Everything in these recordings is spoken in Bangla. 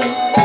Thank.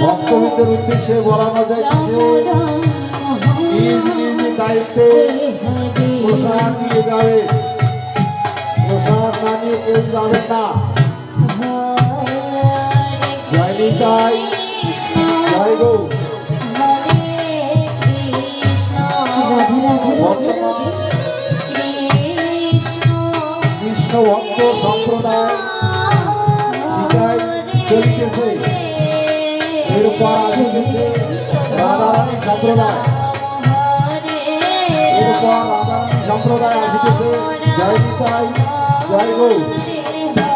ভক্তবৃন্দের উদ্দেশ্যে বলানো যাইতেছে নিজ নিজ দায়িত্বে প্রসাদ দিয়ে যাবে। প্রসাদ না নিয়ে কেউ যাবেন না। জয় নিতাই জয় গৌর কৃষ্ণ। ভক্ত সম্প্রদায়। চলিতেছে। এরপর আসিতেছে রাধারানী সম্প্রদায় এরপর রাধারানী সম্প্রদায় আসিতেছে জয় নিতাই জয় গৌর